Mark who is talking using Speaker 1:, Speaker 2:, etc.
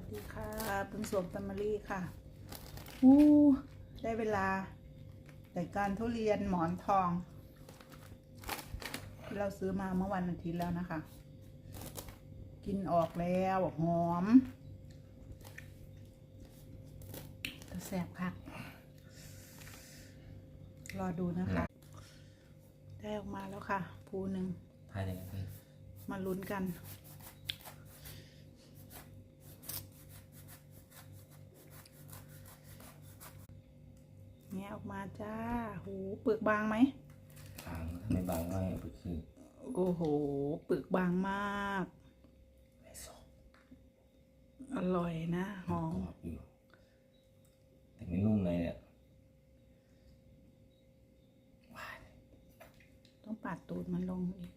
Speaker 1: วัสดีค่ะเพิ่งสวมตัมมารีค่ะอู้ได้เวลาแต่การทุเรียนหมอนทอง ที่เราซื้อมาเมื่อวันอาทิตย์แล้วนะคะ กินออกแล้วหอมจะแสบค่ะ รอดูนะคะ ได้ออกมาแล้วค่ะภูหนึ่ง
Speaker 2: ภายในกันพี่
Speaker 1: มาลุ้นกัน แงะออกมาจ้าหูเปลือกบางไหม
Speaker 2: บางถ้าไม่บางก็ไปคือ
Speaker 1: โอ้โห เปลือกบางมาก
Speaker 2: ไม่สอบ
Speaker 1: อร่อยนะหอม
Speaker 2: กรอบอยู่แต่ไม่นุ่มเลยเนี่ยหวาน
Speaker 1: ต้องปัดตูดมันลงอีก